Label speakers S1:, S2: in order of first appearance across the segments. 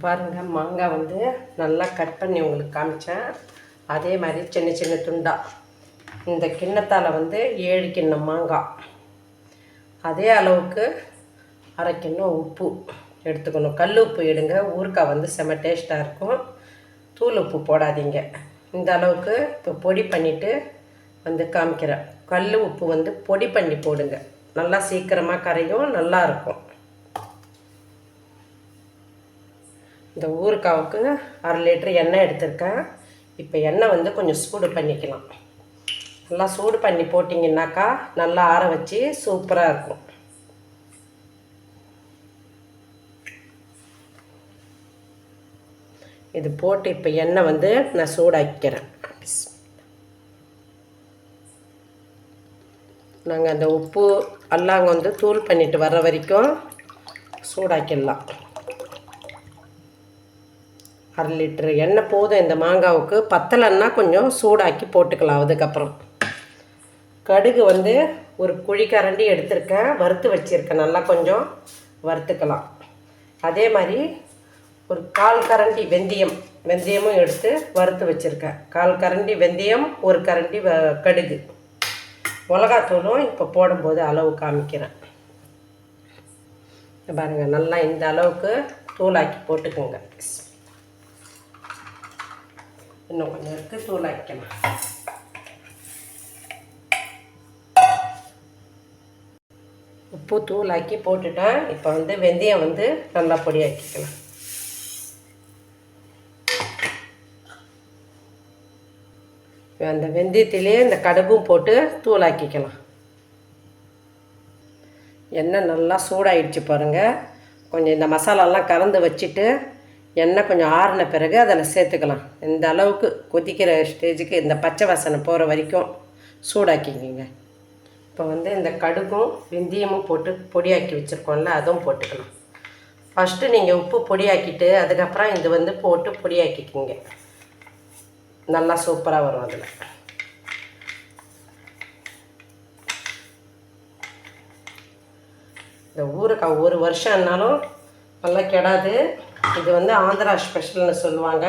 S1: பாருங்கள் மாங்காய் வந்து நல்லா கட் பண்ணி உங்களுக்கு காமிச்சேன். அதே மாதிரி சின்ன சின்ன துண்டாக இந்த கிண்ணத்தால் வந்து ஏழு கிண்ணம் மாங்காய். அதே அளவுக்கு அரை கிண்ணம் உப்பு எடுத்துக்கணும். கல் உப்பு எடுங்க. ஊறுக்காய் வந்து செம்ம டேஸ்ட்டாக இருக்கும். தூள் உப்பு போடாதீங்க. இந்த அளவுக்கு இப்போ பொடி பண்ணிவிட்டு வந்து காமிக்கிறேன். கல் உப்பு வந்து பொடி பண்ணி போடுங்க. நல்லா சீக்கிரமாக கரையும் நல்லாயிருக்கும் இருக்கும் இந்த ஊறுகாவுக்கு அரை லிட்டர் எண்ணெய் எடுத்திருக்கேன். இப்போ எண்ணெய் வந்து கொஞ்சம் சூடு பண்ணிக்கலாம். நல்லா சூடு பண்ணி போட்டிங்கன்னாக்கா நல்லா ஆற வச்சு சூப்பராக இருக்கும். இது போட்டு இப்போ எண்ணெய் வந்து நான் சூடாக்கிறேன் நாங்கள் அந்த உப்பு அல்லாங்க வந்து தூள் பண்ணிட்டு வர்ற வரைக்கும் சூடாக்கிடலாம். அரை லிட்ரு எண்ணெய் போதும் இந்த மாங்காவுக்கு. பத்தலைன்னா கொஞ்சம் சூடாக்கி போட்டுக்கலாம் அதுக்கப்புறம். கடுகு வந்து ஒரு குழிக்கரண்டி எடுத்திருக்கேன். வறுத்து வச்சுருக்கேன். நல்லா கொஞ்சம் வறுத்துக்கலாம். அதே மாதிரி ஒரு கால் கரண்டி வெந்தயம் வெந்தயமும் எடுத்து வறுத்து வச்சுருக்கேன். கால் கரண்டி வெந்தயம் ஒரு கரண்டி வ கடுகு. மிளகாத்தூளும் இப்போ போடும்போது அளவு காமிக்கிறேன். பாருங்கள் நல்லா இந்த அளவுக்கு தூளாக்கி போட்டுக்கோங்க. இன்னும் கொஞ்சம் இருக்குது தூளாக்கிக்கலாம் உப்பு தூளாக்கி போட்டுட்டேன் இப்போ வந்து வெந்தயம் வந்து நல்லா பொடியாக்கிக்கலாம் அந்த வெந்தயத்திலே இந்த கடுகும் போட்டு தூளாக்கிக்கலாம் எண்ணெய் நல்லா சூடாயிடுச்சு பாருங்கள் கொஞ்சம் இந்த மசாலாலாம் கலந்து வச்சுட்டு எண்ணெய் கொஞ்சம் ஆறின பிறகு அதில் சேர்த்துக்கலாம். இந்த அளவுக்கு கொதிக்கிற ஸ்டேஜுக்கு இந்த பச்சை வாசனை போகிற வரைக்கும் சூடாக்கிக்கிங்க. இப்போ வந்து இந்த கடுகும் வெந்தயமும் போட்டு பொடியாக்கி வச்சுருக்கோம்ல அதுவும் போட்டுக்கலாம். ஃபஸ்ட்டு நீங்கள் உப்பு பொடியாக்கிட்டு அதுக்கப்புறம் இது வந்து போட்டு பொடியாக்கிக்கிங்க. நல்லா சூப்பராக வரும் அதில். இந்த ஊறுக்காய் ஒரு வருஷம்னாலும் நல்லா கெடாது. இது வந்து ஆந்திரா ஸ்பெஷல்னு சொல்லுவாங்க.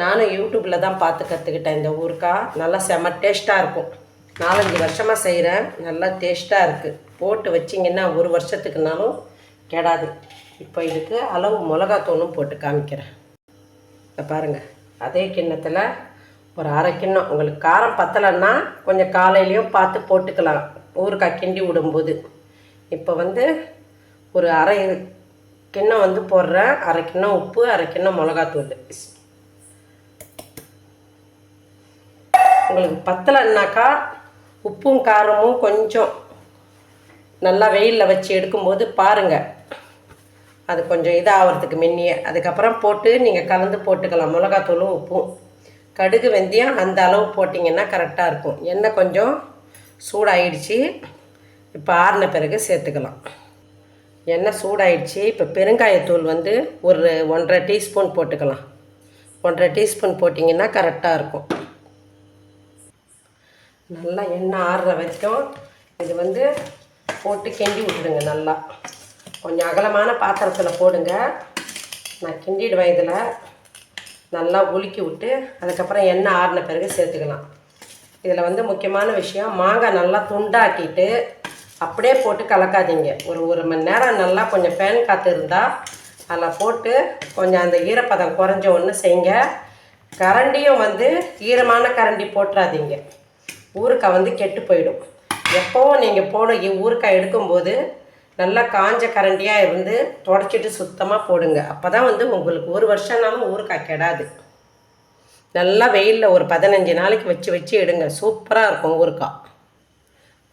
S1: நானும் யூடியூப்பில் தான் பார்த்து கற்றுக்கிட்டேன் இந்த ஊறுகாய் நல்லா செம்ம டேஸ்ட்டாக இருக்கும். நாலஞ்சு வருஷமாக செய்கிறேன் நல்லா டேஸ்ட்டாக இருக்குது போட்டு வச்சிங்கன்னா ஒரு வருஷத்துக்குனாலும் கெடாது. இப்போ இதுக்கு அளவு மிளகாத்தூளும் போட்டு காமிக்கிறேன். இதை பாருங்கள் அதே கிண்ணத்தில் ஒரு அரை கிண்ணம். உங்களுக்கு காரம் பத்தலைன்னா கொஞ்சம் காலையிலையும் பார்த்து போட்டுக்கலாம். ஊறுகாய் கிண்டி விடும்போது. இப்போ வந்து ஒரு அரை கிண்ணம் வந்து போடுறேன். அரை கிண்ணம் உப்பு அரை கிண்ணம் மிளகாத்தூள். உங்களுக்கு பத்தலைன்னாக்கா உப்பும் காரமும் கொஞ்சம் நல்லா வெயிலில் வச்சு எடுக்கும்போது பாருங்கள் அது கொஞ்சம் இதாகிறதுக்கு முன்னியே. அதுக்கப்புறம் போட்டு நீங்கள் கலந்து போட்டுக்கலாம். மிளகாத்தூளும் உப்பும். கடுகு வெந்தயம் அந்த அளவு போட்டிங்கன்னா கரெக்டாக இருக்கும். எண்ணெய் கொஞ்சம் சூடாயிடுச்சு. இப்போ ஆறின பிறகு சேர்த்துக்கலாம். எண்ணெய் சூடாயிடுச்சு. இப்போ பெருங்காயத்தூள் வந்து ஒரு ஒன்றரை டீஸ்பூன் போட்டுக்கலாம். ஒன்றரை டீஸ்பூன் போட்டிங்கன்னா கரெக்டாக இருக்கும். நல்லா எண்ணெய் ஆறுற வரைக்கும் இது வந்து போட்டு கிண்டி விட்டுடுங்க நல்லா. கொஞ்சம் அகலமான பாத்திரத்தில் போடுங்க. நான் கிண்டிடுவேன் இதில். நல்லா உலுக்கி விட்டு அதுக்கப்புறம் எண்ணெய் ஆறின பிறகு சேர்த்துக்கலாம். இதில் வந்து முக்கியமான விஷயம் மாங்காய் நல்லா துண்டாக்கிட்டு அப்படியே போட்டு கலக்காதீங்க. ஒரு ஒரு மணி நேரம் நல்லா கொஞ்சம் ஃபேன் காற்று இருந்தால் அதில் போட்டு கொஞ்சம் அந்த ஈரப்பதம் குறைஞ்ச ஒன்று செய்யுங்க கரண்டியும் வந்து ஈரமான கரண்டி போட்டுறாதீங்க. ஊறுக்காய் வந்து கெட்டு போயிடும். எப்போவும் நீங்கள் போட ஊறுக்காய் எடுக்கும்போது நல்லா காஞ்ச கரண்டியாக இருந்து தொடச்சிட்டு சுத்தமாக போடுங்க. அப்போ தான் வந்து உங்களுக்கு ஒரு வருஷம்னாலும் ஊறுக்காய் கெடாது. நல்லா வெயிலில் ஒரு பதினஞ்சு நாளைக்கு வச்சு வச்சு எடுங்க. சூப்பராக இருக்கும் ஊறுக்காய்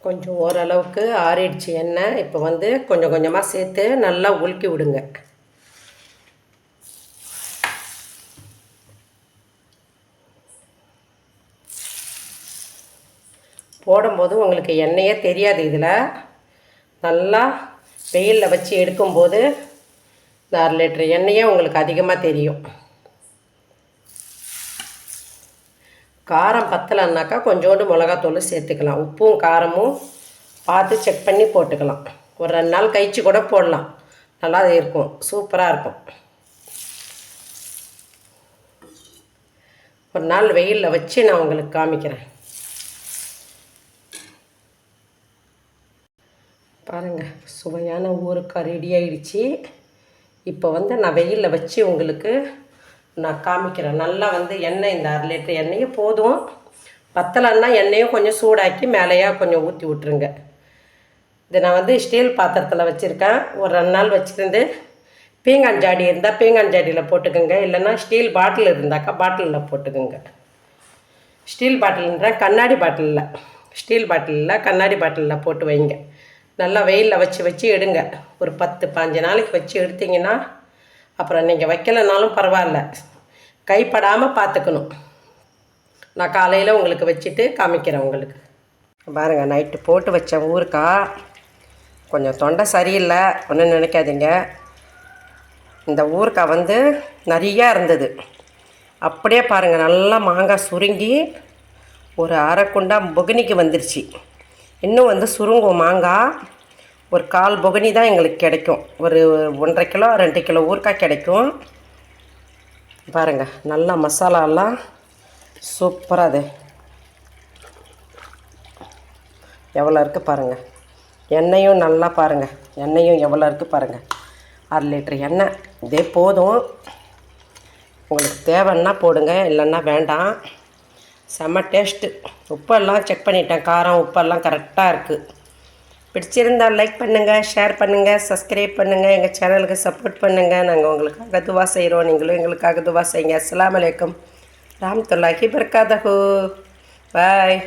S1: கொஞ்சம் ஓரளவுக்கு ஆறிடுச்சு எண்ணெய். இப்போ வந்து கொஞ்சம் கொஞ்சமாக சேர்த்து நல்லா உலுக்கி விடுங்க. போடும்போது உங்களுக்கு எண்ணெயே தெரியாது இதில். நல்லா வெயிலில் வச்சு எடுக்கும்போது இந்த அரை லிட்டர் எண்ணெயே உங்களுக்கு அதிகமாக தெரியும். காரம் பத்தலைன்னாக்கா கொஞ்சோண்டு மிளகாத்தூள் சேர்த்துக்கலாம். உப்பும் காரமும் பார்த்து செக் பண்ணி போட்டுக்கலாம். ஒரு ரெண்டு நாள் கழித்து கூட போடலாம். நல்லா இருக்கும். சூப்பராக இருக்கும். ஒரு நாள் வெயிலில் வச்சு நான் உங்களுக்கு காமிக்கிறேன். பாருங்கள் சுவையான ஊருக்கா ரெடி ஆயிடுச்சு. இப்போ வந்து நான் வெயிலில் வச்சு உங்களுக்கு நான் காமிக்கிறேன். நல்லா வந்து எண்ணெய் இந்த அரை லிட்டர் எண்ணெயும் போதும். பத்தலைன்னா எண்ணெயும் கொஞ்சம் சூடாக்கி மேலேயா கொஞ்சம் ஊற்றி விட்ருங்க இது நான் வந்து ஸ்டீல் பாத்திரத்தில் வச்சுருக்கேன். ஒரு ரெண்டு நாள் வச்சுருந்து பீங்கான் ஜாடி இருந்தால் பீங்கான் ஜாடியில் போட்டுக்கோங்க. இல்லைன்னா ஸ்டீல் பாட்டில் இருந்தாக்கா பாட்டிலில் போட்டுக்கோங்க. ஸ்டீல் பாட்டில்ன்ற கண்ணாடி பாட்டிலில். ஸ்டீல் பாட்டிலில் கண்ணாடி பாட்டிலில் போட்டு வைங்க. நல்லா வெயிலில் வச்சு வச்சு எடுங்க. ஒரு பத்து பாஞ்சு நாளைக்கு வச்சு எடுத்தீங்கன்னா அப்புறம் நீங்கள் வைக்கலைனாலும் பரவாயில்ல. கைப்படாமல் பார்த்துக்கணும் நான் காலையில் உங்களுக்கு வச்சுட்டு காமிக்கிறேன் உங்களுக்கு. பாருங்கள் நைட்டு போட்டு வச்ச ஊறுக்காய் கொஞ்சம் தொண்டை சரியில்லை ஒன்றும் நினைக்காதீங்க. இந்த ஊறுக்காய் வந்து நிறையா இருந்தது. அப்படியே பாருங்கள் நல்லா மாங்காய் சுருங்கி ஒரு அரை குண்டா புகினிக்கு வந்துருச்சு. இன்னும் வந்து சுருங்கும் மாங்காய். ஒரு கால் புகனி தான் எங்களுக்கு கிடைக்கும். ஒரு ஒன்றரை கிலோ ரெண்டு கிலோ ஊறுக்காய் கிடைக்கும். பாருங்கள் நல்லா மசாலாலாம் சூப்பராக அது. எவ்வளோ இருக்குது பாருங்கள் எண்ணெயும் நல்லா பாருங்கள் எண்ணெயும் எவ்வளோ இருக்குது பாருங்கள் அரை லிட்டர் எண்ணெய். இதே போதும். உங்களுக்கு தேவைன்னா போடுங்க இல்லைன்னா வேண்டாம். செம்ம டேஸ்ட்டு உப்பெல்லாம் செக் பண்ணிட்டேன். காரம் உப்பெல்லாம் கரெக்டாக இருக்குது பிடிச்சிருந்தால் லைக் பண்ணுங்கள் ஷேர் பண்ணுங்கள் சப்ஸ்கிரைப் பண்ணுங்கள் எங்கள் சேனலுக்கு சப்போர்ட் பண்ணுங்கள் நாங்கள் உங்களுக்காக துவா செய்கிறோம் நீங்களும் எங்களுக்காக துவா செய்யுங்க. அஸ்ஸலாமு அலைக்கும். ராம்துல்லாஹி பர்காதஹு பாய்